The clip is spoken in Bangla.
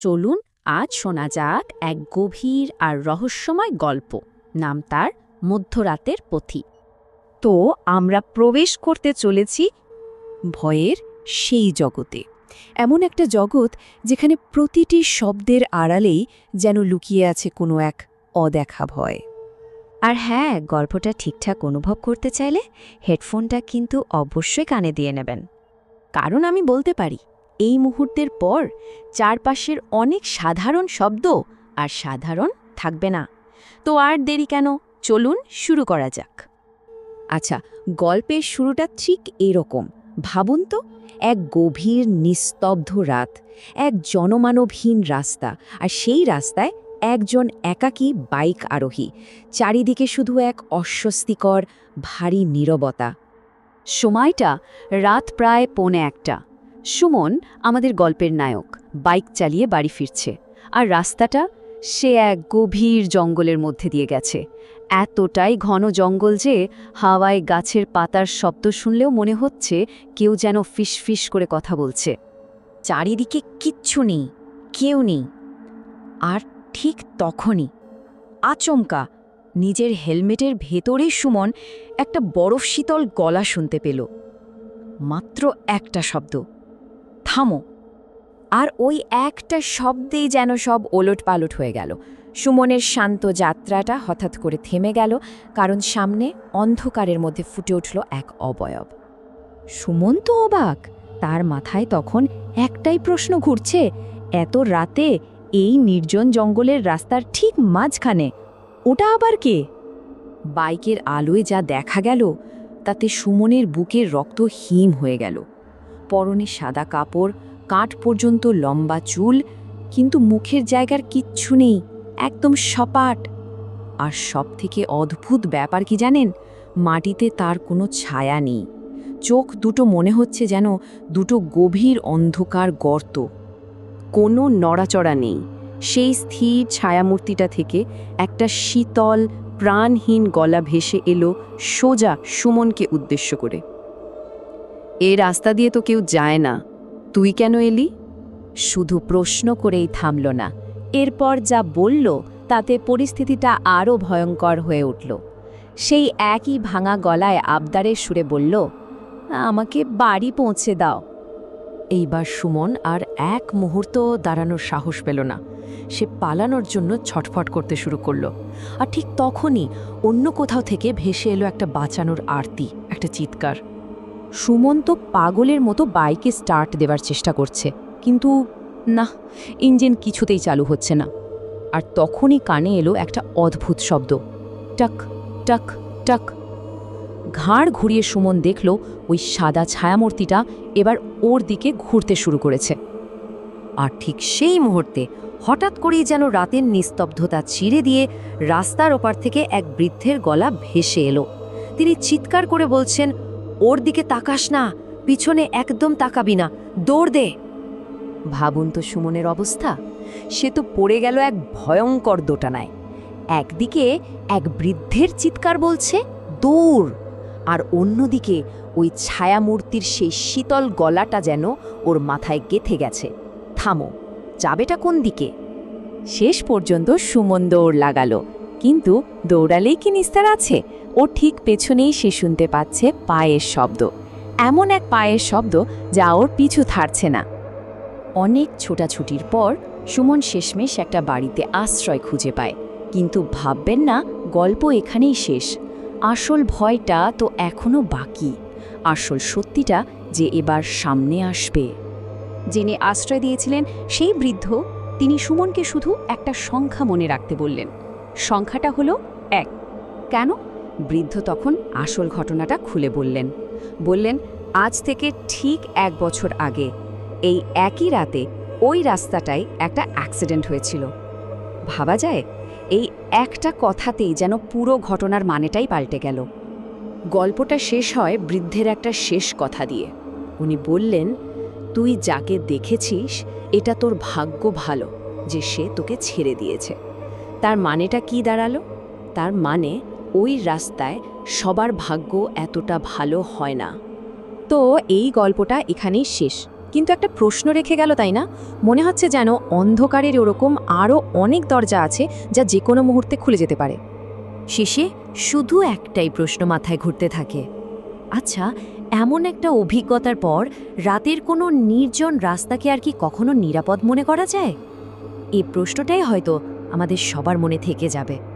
চলুন আজ শোনা যাক এক গভীর আর রহস্যময় গল্প। নাম তার মধ্যরাতের পথি। তো, আমরা প্রবেশ করতে চলেছি ভয়ের সেই জগতে। এমন একটা জগৎ যেখানে প্রতিটি শব্দের আড়ালেই যেন লুকিয়ে আছে কোনো এক অদেখা ভয়। আর হ্যাঁ গল্পটা ঠিকঠাক অনুভব করতে চাইলে হেডফোনটা কিন্তু অবশ্যই কানে দিয়ে নেবেন। কারণ আমি বলতে পারি এই মুহূর্তের পর চারপাশের অনেক সাধারণ শব্দ আর সাধারণ থাকবে না। তো আর দেরি কেন? চলুন শুরু করা যাক। আচ্ছা গল্পের শুরুটা ঠিক এরকম। ভাবুন তো, এক গভীর নিস্তব্ধ রাত, এক জনমানবহীন রাস্তা আর সেই রাস্তায় একজন একাকী বাইক আরোহী। চারিদিকে শুধু এক অস্বস্তিকর, ভারী নীরবতা। সময়টা রাত প্রায় পৌনে একটা। সুমন আমাদের গল্পের নায়ক। বাইক চালিয়ে বাড়ি ফিরছে। আর রাস্তাটা সে এক গভীর জঙ্গলের মধ্যে দিয়ে গেছে। এতটাই ঘন জঙ্গল যে হাওয়ায় গাছের পাতার শব্দ শুনলেও মনে হচ্ছে কেউ যেন ফিস করে কথা বলছে। চারিদিকে কিচ্ছু নেই, কেউ নেই। আর ঠিক তখনই আচমকা নিজের হেলমেটের ভেতরে সুমন একটা বরফ শীতল গলা শুনতে পেল। মাত্র একটা শব্দ। থামো। আর ওই একটা শব্দেই যেন সব ওলট পালট হয়ে গেল। সুমনের শান্ত যাত্রাটা হঠাৎ করে থেমে গেল, কারণ সামনে অন্ধকারের মধ্যে ফুটে উঠল এক অবয়ব। সুমন তো অবাক, তার মাথায় তখন একটাই প্রশ্ন ঘুরছে, এত রাতে এই নির্জন জঙ্গলের রাস্তার ঠিক মাঝখানে, ওটা আবার কে? বাইকের আলোয় যা দেখা গেল, তাতে সুমনের বুকের রক্ত হিম হয়ে গেল। পরনে সাদা কাপড় কাঠ পর্যন্ত লম্বা চুল, কিন্তু মুখের জায়গার কিচ্ছু নেই, একদম সপাট। আর সব থেকে অদ্ভুত ব্যাপার কি জানেন? মাটিতে তার কোনো ছায়া নেই। চোখ দুটো মনে হচ্ছে যেন দুটো গভীর অন্ধকার গর্ত। কোনো নড়াচড়া নেই। সেই স্থির ছায়ামূর্তিটা থেকে একটা শীতল, প্রাণহীন গলা ভেসে এলো সোজা সুমনকে উদ্দেশ্য করে। এ রাস্তা দিয়ে তো কেউ যায় না। তুই কেন এলি? শুধু প্রশ্ন করেই থামল না। এরপর যা বলল, তাতে পরিস্থিতিটা আরও ভয়ঙ্কর হয়ে উঠল। সেই একই ভাঙা গলায় আবদারের সুরে বলল, আমাকে বাড়ি পৌঁছে দাও। এইবার সুমন আর এক মুহূর্ত দাঁড়ানোর সাহস পেল না। সে পালানোর জন্য ছটফট করতে শুরু করল। আর ঠিক তখনই অন্য কোথাও থেকে ভেসে এলো একটা বাঁচানোর আরতি, একটা চিৎকার। সুমন তো পাগলের মতো বাইকে স্টার্ট দেওয়ার চেষ্টা করছে। কিন্তু না, ইঞ্জিন কিছুতেই চালু হচ্ছে না। আর তখনই কানে এলো একটা অদ্ভুত শব্দ। টাক টাক টাক। ঘাড় ঘুরিয়ে সুমন দেখল ওই সাদা ছায়ামূর্তিটা এবার ওর দিকে ঘুরতে শুরু করেছে। আর ঠিক সেই মুহূর্তে হঠাৎ করেই যেন রাতের নিস্তব্ধতা ছিঁড়ে দিয়ে রাস্তার ওপার থেকে এক বৃদ্ধের গলা ভেসে এলো। তিনি চিৎকার করে বলছেন ওর দিকে তাকাস না, পিছনে একদম তাকাবি না, দৌড় দে। ভাবুন তো সুমনের অবস্থা, সে তো পড়ে গেল এক ভয়ঙ্কর দোটানায়। একদিকে এক বৃদ্ধের চিৎকার বলছে, দৌড়! আর অন্যদিকে ওই ছায়ামূর্তির সেই শীতল গলাটা যেন ওর মাথায় গেথে গেছে। থামো, যাবেটা কোন দিকে? শেষ পর্যন্ত সুমন দৌড় লাগালো, কিন্তু দৌড়ালেই কি নিস্তার আছে? ও ঠিক পেছনেই সে শুনতে পাচ্ছে পায়ের শব্দ। এমন এক পায়ের শব্দ যা ওর পিছু থারছে না। অনেক ছোটাছুটির পর সুমন শেষমেশ একটা বাড়িতে আশ্রয় খুঁজে পায়। কিন্তু ভাববেন না, গল্প এখানেই শেষ। আসল ভয়টা তো এখনও বাকি। আসল সত্যিটা যে এবার সামনে আসবে। যিনি আশ্রয় দিয়েছিলেন সেই বৃদ্ধ, তিনি সুমনকে শুধু একটা সংখ্যা মনে রাখতে বললেন। সংখ্যাটা হলো এক। কেন? বৃদ্ধ তখন আসল ঘটনাটা খুলে বললেন। বললেন, আজ থেকে ঠিক এক বছর আগে, এই একই রাতে ওই রাস্তাটায় একটা অ্যাক্সিডেন্ট হয়েছিল। ভাবা যায়, এই একটা কথাতেই যেন পুরো ঘটনার মানেটাই পাল্টে গেল। গল্পটা শেষ হয় বৃদ্ধের একটা শেষ কথা দিয়ে। উনি বললেন, তুই যাকে দেখেছিস, এটা তোর ভাগ্য ভালো যে সে তোকে ছেড়ে দিয়েছে। তার মানেটা কি দাঁড়াল? তার মানে ওই রাস্তায় সবার ভাগ্য এতটা ভালো হয় না। তো এই গল্পটা এখানেই শেষ। কিন্তু একটা প্রশ্ন রেখে গেল, তাই না? মনে হচ্ছে যেন অন্ধকারের ওরকম আরও অনেক দরজা আছে যা যে কোনো মুহূর্তে খুলে যেতে পারে। শেষে শুধু একটাই প্রশ্ন মাথায় ঘুরতে থাকে। আচ্ছা এমন একটা অভিজ্ঞতার পর রাতের কোনো নির্জন রাস্তাকে আর কি কখনো নিরাপদ মনে করা যায়? এই প্রশ্নটাই হয়তো আমাদের সবার মনে থেকে যাবে।